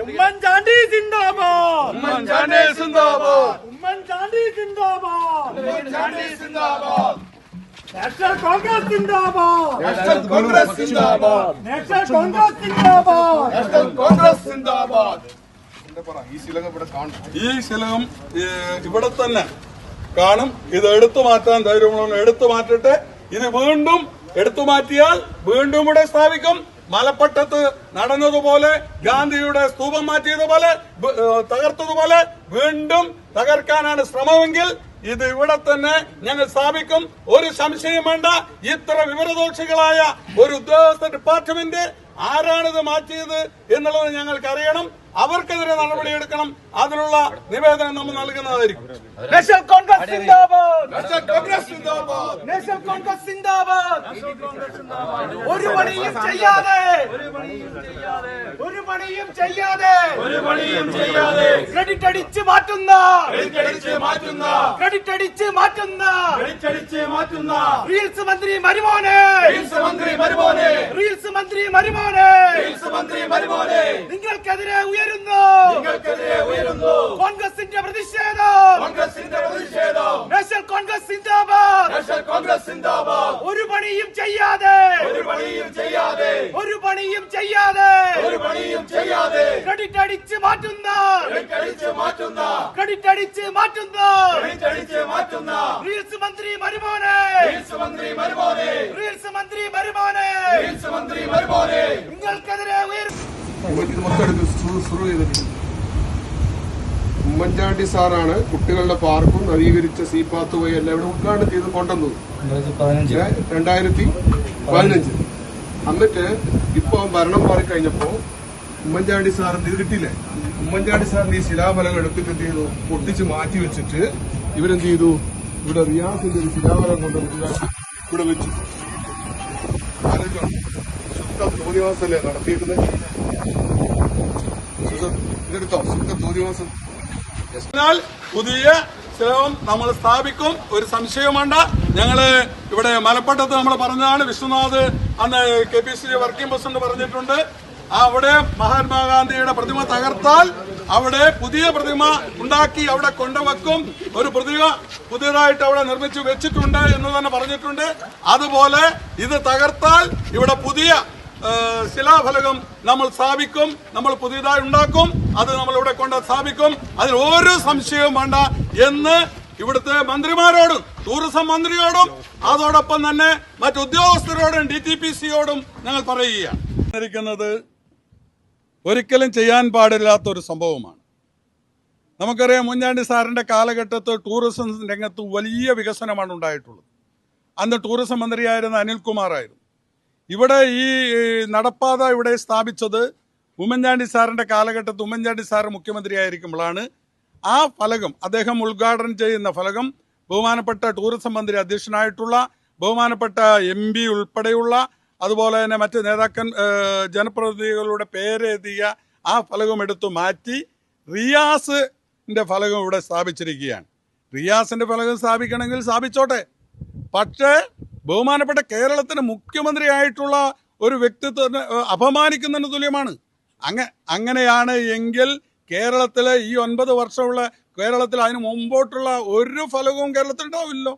ഉമ്മൻചാണ്ടി സിന്ദാബാദ്. ഉമ്മൻചാണ്ടി സിന്ദാബാദ്. ഉമ്മൻചാണ്ടി സിന്ദാബാദ്. ഉമ്മൻചാണ്ടി സിന്ദാബാദ്. National Congress സിന്ദാബാദ്. National Congress സിന്ദാബാദ്. National Congress സിന്ദാബാദ്. നാഷണൽ കോൺഗ്രസ് സിന്ദാബാദ്. ഈ ശിലകം ഇവിടെ കാണും. ഈ ശിലകം ഏ, ഇവിടെ തന്നെ കാണും. ഇത് എടുത്തു മാറ്റാൻ ധൈര്യമുള്ള എടുത്തു മാറ്റട്ടെ. ഇത് വീണ്ടും എടുത്തു മാറ്റിയാൽ വീണ്ടും ഇവിടെ സ്ഥാപിക്കും. മലപ്പട്ടത്ത് നടന്നതുപോലെ ഗാന്ധിയുടെ സ്തൂപം മാറ്റിയതുപോലെ തകർത്തതുപോലെ വീണ്ടും തകർക്കാനാണ് ശ്രമമെങ്കിൽ ഇത് ഇവിടെ തന്നെ ഞങ്ങൾ സ്ഥാപിക്കും. ഒരു സംശയം വേണ്ട. ഇത്ര വിവരദോഷികളായ ഒരു ഉദ്യോഗസ്ഥ ഡിപ്പാർട്ട്മെന്റ് ആരാണിത് മാറ്റിയത് എന്നുള്ളത് ഞങ്ങൾക്ക് അറിയണം അവർക്കെതിരെ നടപടിയെടുക്കണം. അതിനുള്ള നിവേദനം നമ്മൾ നൽകുന്നതായിരിക്കും. നാഷണൽ കോൺഗ്രസ് സിന്ദാബാദ് നാഷണൽ കോൺഗ്രസ് സിന്ദാബാദ് നാഷണൽ കോൺഗ്രസ് സിന്ദാബാദ് ഒരു പണിയും ചെയ്യാതെ. ഒരു പണിയും ചെയ്യാതെ. ഒരു പണിയും ചെയ്യാതെ. അടിച്ച് മാറ്റുന്ന. മാറ്റുന്ന. ക്രെഡിറ്റ് അടിച്ച് മാറ്റുന്ന. അടിച്ചടിച്ച് മാറ്റുന്ന. റീൽസ് മന്ത്രി മരുമോനെ. റീൽസ് മന്ത്രി മരുമോനെ. റീൽസ് മന്ത്രി മരുമോനെ. റീൽസ് മന്ത്രി മരുമോനെ. നിങ്ങൾക്കെതിരെ ഉയരുന്നു. നിങ്ങൾക്കെതിരെ ഉയരുന്നു കോൺഗ്രസിന്റെ പ്രതിഷേധം കോൺഗ്രസിന്റെ പ്രതിഷേധം നാഷണൽ കോൺഗ്രസ് സിന്ദാബാദ് നാഷണൽ കോൺഗ്രസ് സിന്ദാബാദ് ഒരു പണിയും ചെയ്യാതെ. ഒരു പണിയും ചെയ്യാതെ. ഒരു പണിയും ചെയ്യാതെ. ഒരു പണിയും ചെയ്യാതെ. ക്രെഡിറ്റ് അടിച്ച് മാറ്റുന്ന. അടിച്ച് മാറ്റുന്ന. ക്രെഡിറ്റ് അടിച്ച് മാറ്റുന്ന. അടിച്ച് മാറ്റുന്ന. റീൽസ് മന്ത്രി മരുമോനെ. റീൽസ് മന്ത്രി മരുമോനെ. റീൽസ് മന്ത്രി മരുമോനെ. റീൽസ് മന്ത്രി മരുമോനെ. നിങ്ങൾക്കെതിരെ മൊത്തം എടുത്ത് സുറു ചെയ്തിട്ടുണ്ട്. ഉമ്മൻചാണ്ടി സാറാണ് കുട്ടികളുടെ പാർക്കും നവീകരിച്ച സി പാത്ത് വഴി എല്ലാം ഇവിടെ ഉദ്ഘാടനം ചെയ്ത് കൊണ്ടുവന്നത്. രണ്ടായിരത്തി പതിനഞ്ച്. എന്നിട്ട് ഇപ്പൊ ഭരണം മാറിക്കഴിഞ്ഞപ്പോ ഉമ്മൻചാണ്ടി സാറിന് ഇത് കിട്ടിയില്ലേ? ഉമ്മൻചാണ്ടി സാറിന് ഈ ശിലാഫലം എടുത്തിട്ട് എന്ത് ചെയ്തു? പൊട്ടിച്ച് മാറ്റി വെച്ചിട്ട് ഇവരെന്ത് ചെയ്തു? ഇവിടെ റിയാസിന്റെ ഒരു ശിലാഫലം കൊണ്ടുവന്നിട്ട് ഇവിടെ വെച്ചു. ശുദ്ധ തോന്നിവാസല്ലേ നടത്തിയിരിക്കുന്നത് ശുദ്ധ ഇതെടുത്തോ? ശുദ്ധ തോന്നിവാസം എന്നാൽ പുതിയ സേവം നമ്മൾ സ്ഥാപിക്കും. ഒരു സംശയം വേണ്ട. ഞങ്ങൾ ഇവിടെ മലപ്പട്ടത്ത് നമ്മൾ പറഞ്ഞതാണ്. വിശ്വനാഥ് അന്ന് K P C working president പറഞ്ഞിട്ടുണ്ട്. അവിടെ മഹാത്മാഗാന്ധിയുടെ പ്രതിമ തകർത്താൽ അവിടെ പുതിയ പ്രതിമ ഉണ്ടാക്കി അവിടെ കൊണ്ടുവെക്കും. ഒരു പ്രതിമ പുതിയതായിട്ട് അവിടെ നിർമ്മിച്ചു വെച്ചിട്ടുണ്ട് എന്ന് തന്നെ പറഞ്ഞിട്ടുണ്ട്. അതുപോലെ ഇത് തകർത്താൽ ഇവിടെ പുതിയ ശിലാഫലകം നമ്മൾ സ്ഥാപിക്കും നമ്മൾ പുതിയതായി ഉണ്ടാക്കും അത് നമ്മൾ ഇവിടെ കൊണ്ട് സ്ഥാപിക്കും. അതിൽ ഒരു സംശയവും വേണ്ട എന്ന് ഇവിടുത്തെ മന്ത്രിമാരോടും ടൂറിസം മന്ത്രിയോടും അതോടൊപ്പം തന്നെ മറ്റു ഉദ്യോഗസ്ഥരോടും ഡി ടി പി സിയോടും ഞങ്ങൾ പറയുകയാണ്. ഒരിക്കലും ചെയ്യാൻ പാടില്ലാത്ത ഒരു സംഭവമാണ്. നമുക്കറിയാം മുഞ്ഞാണ്ടി സാറിന്റെ കാലഘട്ടത്ത് ടൂറിസം രംഗത്ത് വലിയ വികസനമാണ് ഉണ്ടായിട്ടുള്ളത്. അന്ന് ടൂറിസം മന്ത്രിയായിരുന്ന അനിൽകുമാറായിരുന്നു. ഇവിടെ ഈ നടപ്പാത ഇവിടെ സ്ഥാപിച്ചത് ഉമ്മൻചാണ്ടി സാറിന്റെ കാലഘട്ടത്ത് ഉമ്മൻചാണ്ടി സാർ മുഖ്യമന്ത്രിയായിരിക്കുമ്പോഴാണ്. ആ ഫലകം അദ്ദേഹം ഉദ്ഘാടനം ചെയ്യുന്ന ഫലകം ബഹുമാനപ്പെട്ട ടൂറിസം മന്ത്രി അധ്യക്ഷനായിട്ടുള്ള ബഹുമാനപ്പെട്ട എം പി ഉൾപ്പെടെയുള്ള അതുപോലെ തന്നെ മറ്റ് നേതാക്കൻ ജനപ്രതിനിധികളുടെ പേരെഴുതിയ ആ ഫലകം എടുത്തു മാറ്റി റിയാസിന്റെ ഫലകം ഇവിടെ സ്ഥാപിച്ചിരിക്കുകയാണ്. റിയാസിന്റെ ഫലകം സ്ഥാപിക്കണമെങ്കിൽ സ്ഥാപിച്ചോട്ടെ. പക്ഷേ ബഹുമാനപ്പെട്ട കേരളത്തിന് മുഖ്യമന്ത്രിയായിട്ടുള്ള ഒരു വ്യക്തിത്വത്തിന് അപമാനിക്കുന്നതിന് തുല്യമാണ്. അങ്ങ അങ്ങനെയാണ് എങ്കിൽ കേരളത്തിലെ ഈ ഒൻപത് വർഷമുള്ള കേരളത്തിൽ അതിന് മുമ്പോട്ടുള്ള ഒരു ഫലവും കേരളത്തിൽ ഉണ്ടാവില്ലല്ലോ